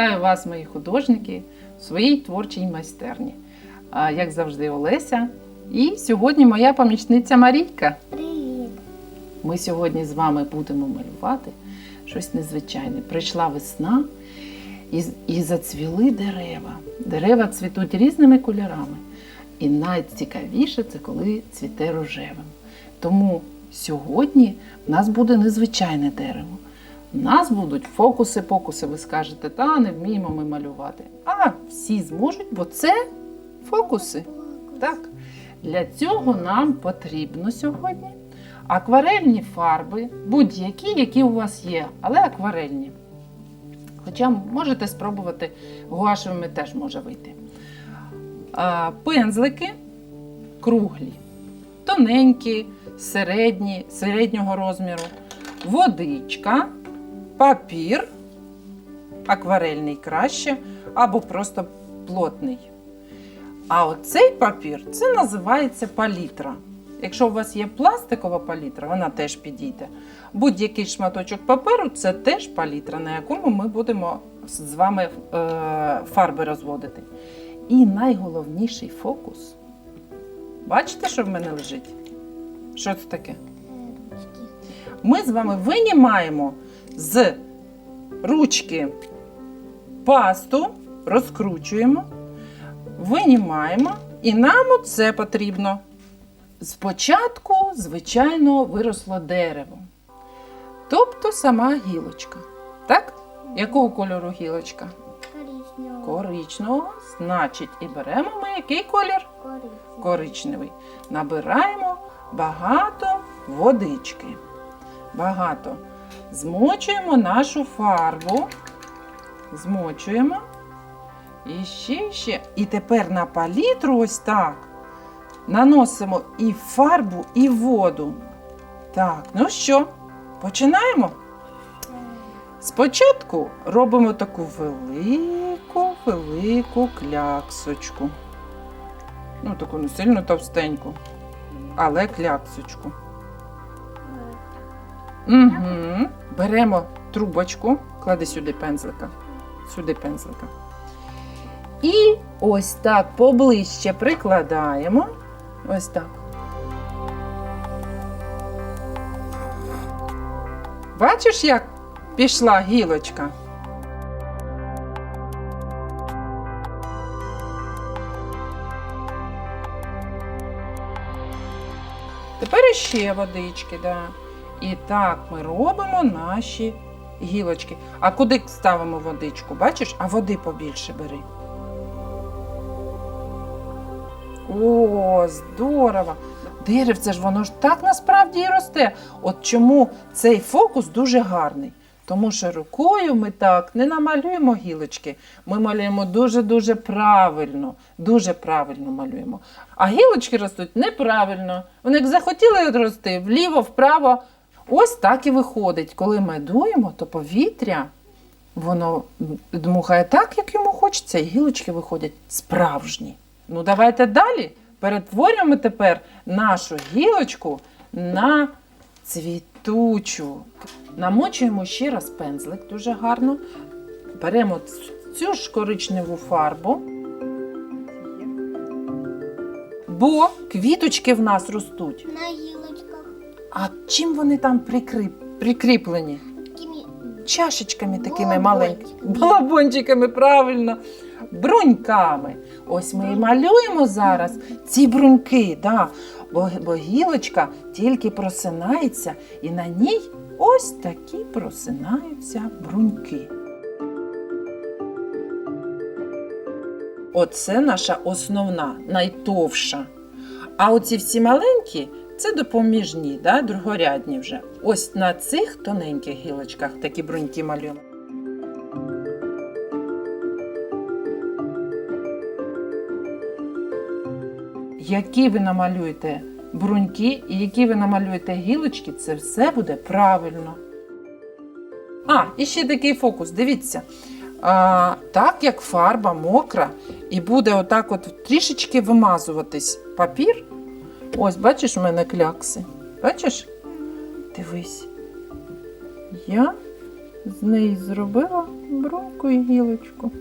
Вітаю вас, мої художники, в своїй творчій майстерні. Як завжди, Олеся. І сьогодні моя помічниця Марійка. Привіт. Ми сьогодні з вами будемо малювати щось незвичайне. Прийшла весна і, і зацвіли дерева. Дерева цвітуть різними кольорами. І найцікавіше це коли цвіте рожевим. Тому сьогодні в нас буде незвичайне дерево. У нас будуть фокуси-покуси. Ви скажете, та не вміємо ми малювати. А всі зможуть, бо це фокуси. Так. Для цього нам потрібно сьогодні акварельні фарби, будь-які, які у вас є, але акварельні. Хоча можете спробувати гуашевими теж може вийти. Пензлики круглі, тоненькі, середні, середнього розміру, водичка, папір, акварельний краще, або просто плотний. А оцей папір це називається палітра. Якщо у вас є пластикова палітра, вона теж підійде. Будь-який шматочок паперу це теж палітра, на якому ми будемо з вами е, фарби розводити. І найголовніший фокус. Бачите, що в мене лежить? Що це таке? Ми з вами винімаємо з ручки пасту, розкручуємо, винімаємо, і нам це потрібно. Спочатку, звичайно, виросло дерево. Тобто сама гілочка. Так? Якого кольору гілочка? Коричневого. Коричневого. Значить, і беремо ми який колір? Коричневого. коричневий. Набираємо багато водички. Багато. Змочуємо нашу фарбу. Змочуємо. І ще, ще. І тепер на палітру ось так. Наносимо і фарбу, і воду. Так, ну що, починаємо? Спочатку робимо таку велику, велику кляксочку. Ну, таку не сильно товстеньку, але кляксочку. Угу. Беремо трубочку, клади сюди пензлика. Сюди пензлика. І ось так поближче прикладаємо. Ось так. Бачиш, як пішла гілочка? Тепер іще водички, да. І так ми робимо наші гілочки. А куди ставимо водичку? Бачиш? А води побільше бери. О, здорово! Деревце ж воно ж так насправді і росте. От чому цей фокус дуже гарний. Тому що рукою ми так не намалюємо гілочки. Ми малюємо дуже-дуже правильно, дуже правильно малюємо. А гілочки ростуть неправильно. Вони як захотіли рости вліво, вправо. Ось так і виходить. Коли ми дуємо, то повітря воно дмухає так, як йому хочеться, і гілочки виходять справжні. Ну, давайте далі перетворюємо тепер нашу гілочку на цвітучу. Намочуємо ще раз пензлик дуже гарно. Беремо цю ж коричневу фарбу. Бо квіточки в нас ростуть. На. А чим вони там прикріп... прикріплені? Такими Чашечками такими маленькими. Балабончиками, правильно. Бруньками. Ось ми і малюємо зараз ці бруньки, да. бо, бо гілочка тільки просинається, і на ній ось такі просинаються бруньки. Оце наша основна, найтовша. А оці всі маленькі це допоміжні, да, другорядні вже. Ось на цих тоненьких гілочках такі бруньки малюємо. Які ви намалюєте бруньки і які ви намалюєте гілочки, це все буде правильно. А, і ще такий фокус. Дивіться. А, так як фарба мокра і буде отак от трішечки вимазуватись папір. Ось, бачиш, у мене клякси. Бачиш? Дивись. Я з неї зробила бруньку і гілочку.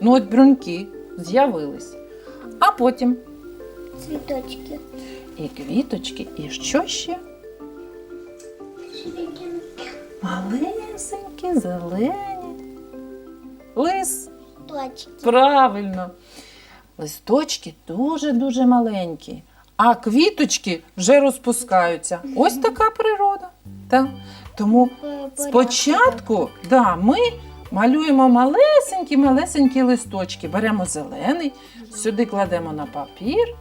Ну, от бруньки з'явились. А потім Цветочки. і квіточки, і що ще? Малесенькі, зелені. Лис. Точки. Правильно. Листочки дуже-дуже маленькі, а квіточки вже розпускаються. Ось така природа. Так? Тому спочатку да, ми малюємо малесенькі-малесенькі листочки. Беремо зелений, сюди кладемо на папір.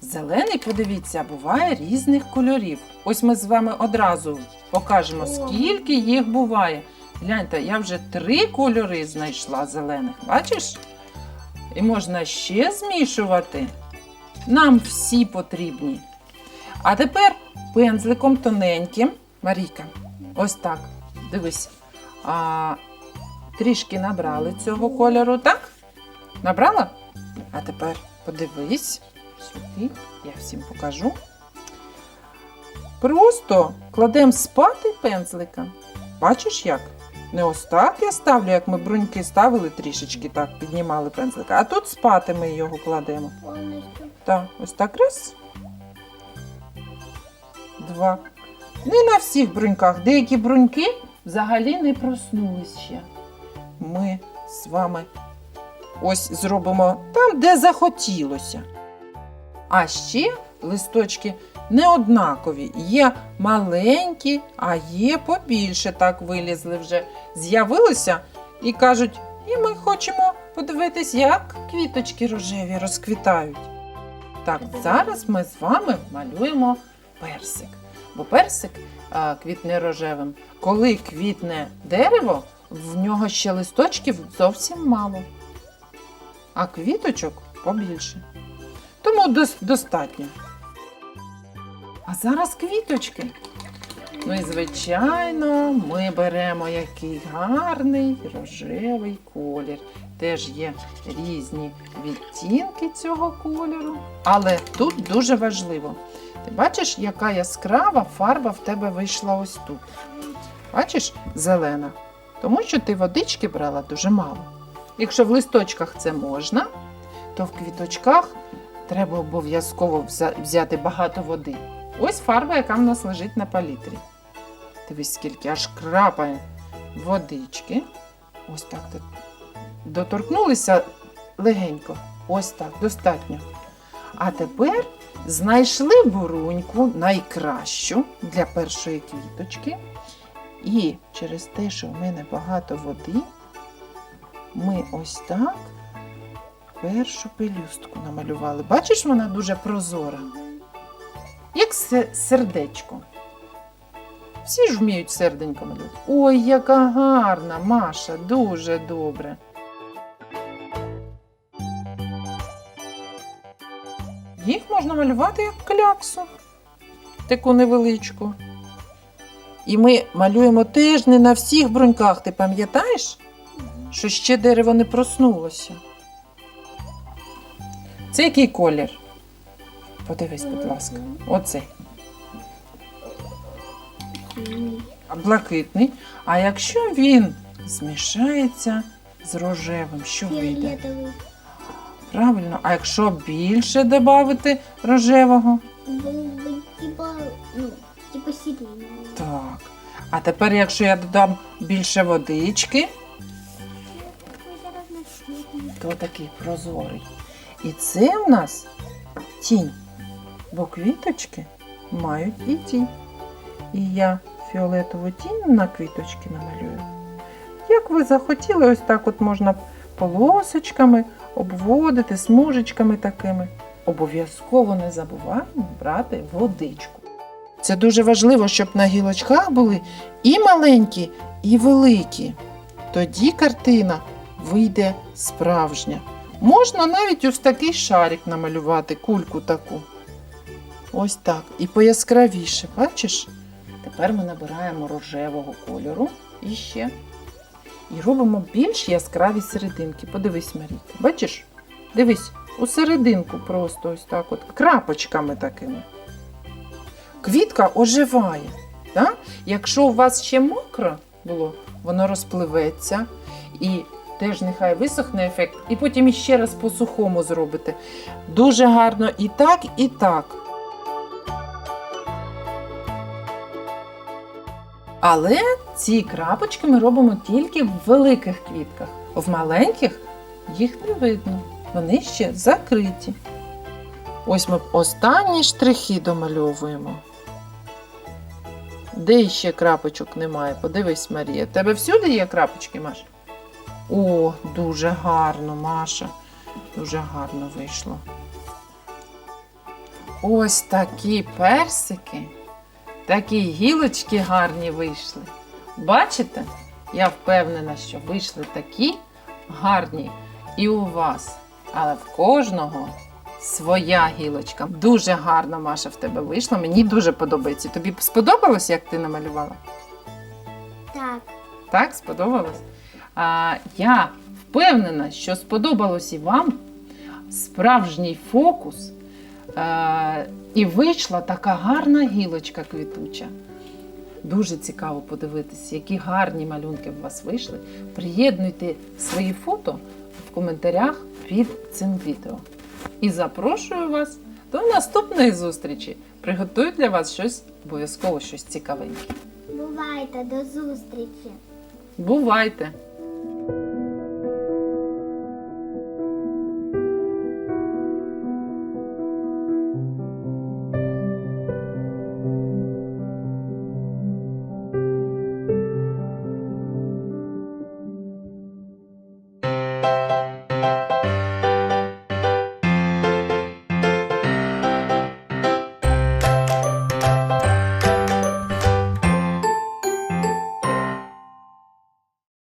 Зелений, подивіться, буває різних кольорів. Ось ми з вами одразу покажемо, скільки їх буває. Гляньте, я вже три кольори знайшла зелених. Бачиш? І можна ще змішувати. Нам всі потрібні. А тепер пензликом тоненьким. Марійка, ось так. Дивись. А, трішки набрали цього кольору, так? Набрала? А тепер подивись сюди, я всім покажу. Просто кладемо спати пензлика. Бачиш як? Не ось так я ставлю, як ми бруньки ставили трішечки так, піднімали пензлика. А тут спати ми його кладемо. Так, ось так раз. Два. Не на всіх бруньках. Деякі бруньки взагалі не проснулись ще. Ми з вами ось зробимо там, де захотілося. А ще листочки не однакові. Є маленькі, а є побільше. Так вилізли вже. З'явилися і кажуть, і ми хочемо подивитись, як квіточки рожеві розквітають. Так, зараз ми з вами малюємо персик. Бо персик а, квітне рожевим. Коли квітне дерево, в нього ще листочків зовсім мало, а квіточок побільше. Тому достатньо. А зараз квіточки. Ну і звичайно, ми беремо який гарний рожевий колір. Теж є різні відтінки цього кольору. Але тут дуже важливо. Ти бачиш, яка яскрава фарба в тебе вийшла ось тут. Бачиш, зелена. Тому що ти водички брала дуже мало. Якщо в листочках це можна, то в квіточках треба обов'язково взяти багато води. Ось фарба, яка в нас лежить на палітрі. Дивись, скільки аж крапає водички. Ось так до- доторкнулися легенько. Ось так, достатньо. А тепер знайшли буруньку найкращу для першої квіточки. І через те, що в мене багато води, ми ось так першу пелюстку намалювали. Бачиш, вона дуже прозора. Як сердечко. Всі ж вміють серденько малювати. Ой, яка гарна, Маша, дуже добре. Їх можна малювати як кляксу, таку невеличку. І ми малюємо теж на всіх бруньках, ти пам'ятаєш, що ще дерево не проснулося. Це який колір? Подивись, будь ласка. Оцей. Синий. А Блакитний. А якщо він змішається з рожевим, що вийде? Фиолетовый. Правильно, а якщо більше додати рожевого? Был бы типа, ну, типа синий. Так. А тепер, якщо я додам більше водички, Какой-то разноцветный. то такий прозорий. І це в нас тінь. Бо квіточки мають і тінь. І я фіолетову тінь на квіточки намалюю. Як ви захотіли, ось так от можна полосочками обводити, смужечками такими. Обов'язково не забуваємо брати водичку. Це дуже важливо, щоб на гілочках були і маленькі, і великі. Тоді картина вийде справжня. Можна навіть ось такий шарик намалювати, кульку таку. Ось так. І пояскравіше, бачиш? Тепер ми набираємо рожевого кольору і ще. І робимо більш яскраві серединки. Подивись, Марійка. Бачиш? Дивись, у серединку просто ось так от, крапочками такими. Квітка оживає. Так? Якщо у вас ще мокро було, воно розпливеться і теж нехай висохне ефект, і потім іще раз по сухому зробите. Дуже гарно і так, і так. Але ці крапочки ми робимо тільки в великих квітках. В маленьких їх не видно. Вони ще закриті. Ось ми останні штрихи домальовуємо. Де ще крапочок немає? Подивись, Марія. Тебе всюди є крапочки, Маша? О, дуже гарно, Маша. Дуже гарно вийшло. Ось такі персики, такі гілочки гарні вийшли. Бачите? Я впевнена, що вийшли такі гарні і у вас, але в кожного своя гілочка. Дуже гарно, Маша, в тебе вийшло. Мені дуже подобається. Тобі сподобалось, як ти намалювала? Так. Так, сподобалось? А, я впевнена, що сподобалось і вам справжній фокус. А, і вийшла така гарна гілочка квітуча. Дуже цікаво подивитися, які гарні малюнки у вас вийшли. Приєднуйте свої фото в коментарях під цим відео. І запрошую вас до наступної зустрічі. Приготую для вас щось обов'язково щось цікавеньке. Бувайте, до зустрічі. Бувайте!